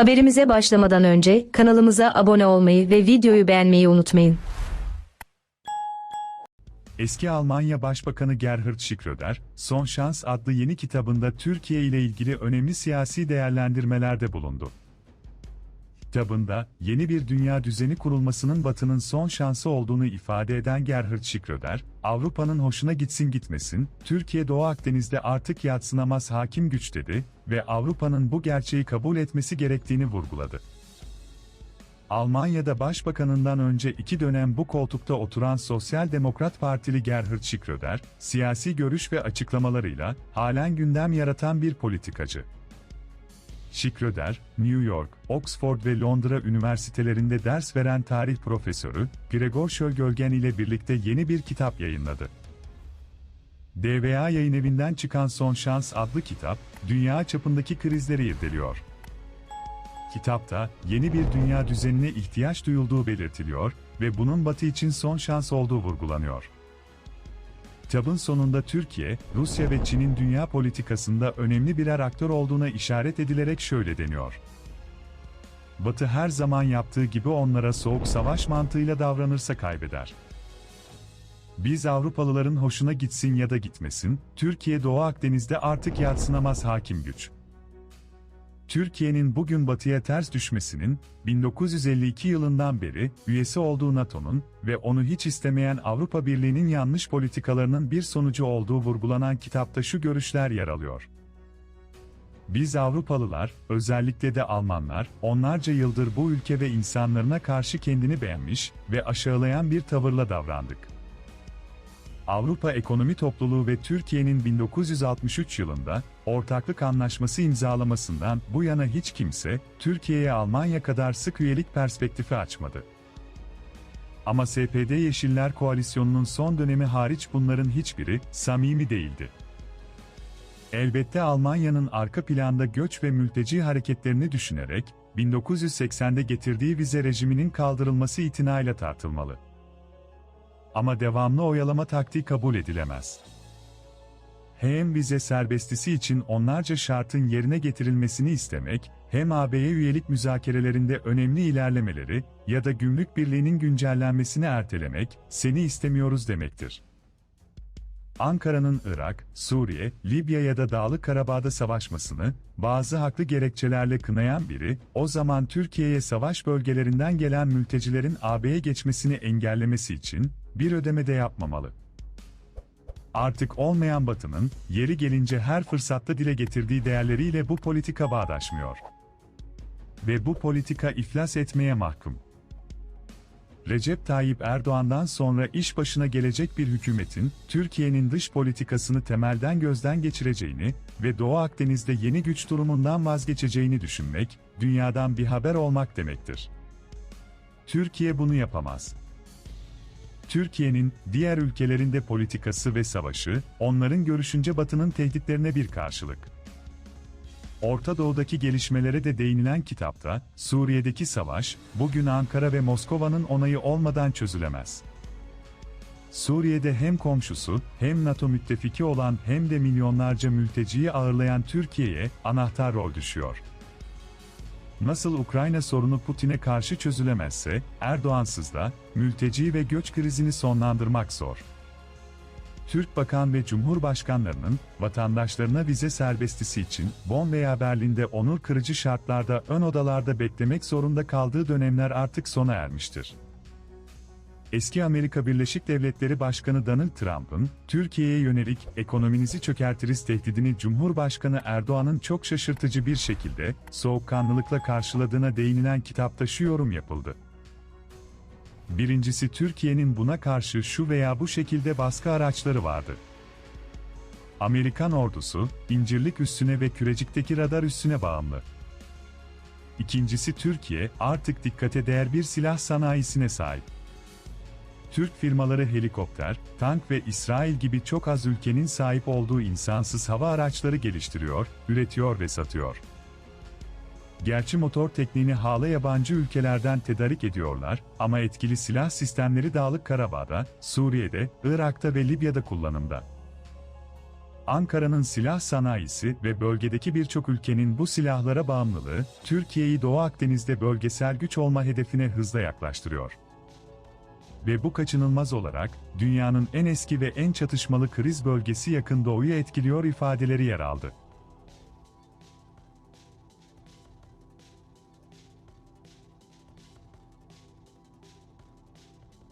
Haberimize başlamadan önce kanalımıza abone olmayı ve videoyu beğenmeyi unutmayın. Eski Almanya Başbakanı Gerhard Schröder, Son Şans adlı yeni kitabında Türkiye ile ilgili önemli siyasi değerlendirmelerde bulundu. Kitabında, yeni bir dünya düzeni kurulmasının Batı'nın son şansı olduğunu ifade eden Gerhard Schröder, Avrupa'nın hoşuna gitsin gitmesin, Türkiye Doğu Akdeniz'de artık yatsınamaz hakim güç dedi ve Avrupa'nın bu gerçeği kabul etmesi gerektiğini vurguladı. Almanya'da başbakanından önce iki dönem bu koltukta oturan Sosyal Demokrat Partili Gerhard Schröder, siyasi görüş ve açıklamalarıyla halen gündem yaratan bir politikacı. Schröder, New York, Oxford ve Londra üniversitelerinde ders veren tarih profesörü Gregor Schölgölgen ile birlikte yeni bir kitap yayınladı. DVA yayın evinden çıkan Son Şans adlı kitap, dünya çapındaki krizleri irdeliyor. Kitapta yeni bir dünya düzenine ihtiyaç duyulduğu belirtiliyor ve bunun Batı için son şans olduğu vurgulanıyor. Kitabın sonunda Türkiye, Rusya ve Çin'in dünya politikasında önemli birer aktör olduğuna işaret edilerek şöyle deniyor. Batı her zaman yaptığı gibi onlara soğuk savaş mantığıyla davranırsa kaybeder. Biz Avrupalıların hoşuna gitsin ya da gitmesin, Türkiye Doğu Akdeniz'de artık yatsınamaz hakim güç. Türkiye'nin bugün batıya ters düşmesinin, 1952 yılından beri üyesi olduğu NATO'nun ve onu hiç istemeyen Avrupa Birliği'nin yanlış politikalarının bir sonucu olduğu vurgulanan kitapta şu görüşler yer alıyor. Biz Avrupalılar, özellikle de Almanlar, onlarca yıldır bu ülke ve insanlarına karşı kendini beğenmiş ve aşağılayan bir tavırla davrandık. Avrupa Ekonomi Topluluğu ve Türkiye'nin 1963 yılında ortaklık anlaşması imzalamasından bu yana hiç kimse Türkiye'ye Almanya kadar sık üyelik perspektifi açmadı. Ama SPD Yeşiller Koalisyonu'nun son dönemi hariç bunların hiçbiri samimi değildi. Elbette Almanya'nın arka planda göç ve mülteci hareketlerini düşünerek 1980'de getirdiği vize rejiminin kaldırılması itinayla tartılmalı. Ama devamlı oyalama taktiği kabul edilemez. Hem vize serbestisi için onlarca şartın yerine getirilmesini istemek, hem AB'ye üyelik müzakerelerinde önemli ilerlemeleri ya da gümrük birliğinin güncellenmesini ertelemek, seni istemiyoruz demektir. Ankara'nın Irak, Suriye, Libya ya da Dağlık Karabağ'da savaşmasını, bazı haklı gerekçelerle kınayan biri, o zaman Türkiye'ye savaş bölgelerinden gelen mültecilerin AB'ye geçmesini engellemesi için, bir ödeme de yapmamalı. Artık olmayan Batı'nın, yeri gelince her fırsatta dile getirdiği değerleriyle bu politika bağdaşmıyor. Ve bu politika iflas etmeye mahkum. Recep Tayyip Erdoğan'dan sonra iş başına gelecek bir hükümetin, Türkiye'nin dış politikasını temelden gözden geçireceğini ve Doğu Akdeniz'de yeni güç durumundan vazgeçeceğini düşünmek, dünyadan bir haber olmak demektir. Türkiye bunu yapamaz. Türkiye'nin diğer ülkelerinde politikası ve savaşı, onların görüşünce Batı'nın tehditlerine bir karşılık. Orta Doğu'daki gelişmelere de değinilen kitapta, Suriye'deki savaş, bugün Ankara ve Moskova'nın onayı olmadan çözülemez. Suriye'de hem komşusu, hem NATO müttefiki olan hem de milyonlarca mülteciyi ağırlayan Türkiye'ye anahtar rol düşüyor. Nasıl Ukrayna sorunu Putin'e karşı çözülemezse, Erdoğansız da, mülteci ve göç krizini sonlandırmak zor. Türk bakan ve cumhurbaşkanlarının, vatandaşlarına vize serbestisi için, Bonn veya Berlin'de onur kırıcı şartlarda ön odalarda beklemek zorunda kaldığı dönemler artık sona ermiştir. Eski Amerika Birleşik Devletleri Başkanı Donald Trump'ın, Türkiye'ye yönelik ekonominizi çökertiriz tehdidini Cumhurbaşkanı Erdoğan'ın çok şaşırtıcı bir şekilde, soğukkanlılıkla karşıladığına değinilen kitapta şu yorum yapıldı. Birincisi Türkiye'nin buna karşı şu veya bu şekilde baskı araçları vardı. Amerikan ordusu, incirlik üssüne ve kürecikteki radar üssüne bağımlı. İkincisi Türkiye, artık dikkate değer bir silah sanayisine sahip. Türk firmaları helikopter, tank ve İsrail gibi çok az ülkenin sahip olduğu insansız hava araçları geliştiriyor, üretiyor ve satıyor. Gerçi motor tekniğini hala yabancı ülkelerden tedarik ediyorlar ama etkili silah sistemleri Dağlık Karabağ'da, Suriye'de, Irak'ta ve Libya'da kullanımda. Ankara'nın silah sanayisi ve bölgedeki birçok ülkenin bu silahlara bağımlılığı, Türkiye'yi Doğu Akdeniz'de bölgesel güç olma hedefine hızla yaklaştırıyor. Ve bu kaçınılmaz olarak, dünyanın en eski ve en çatışmalı kriz bölgesi yakın doğuyu etkiliyor ifadeleri yer aldı.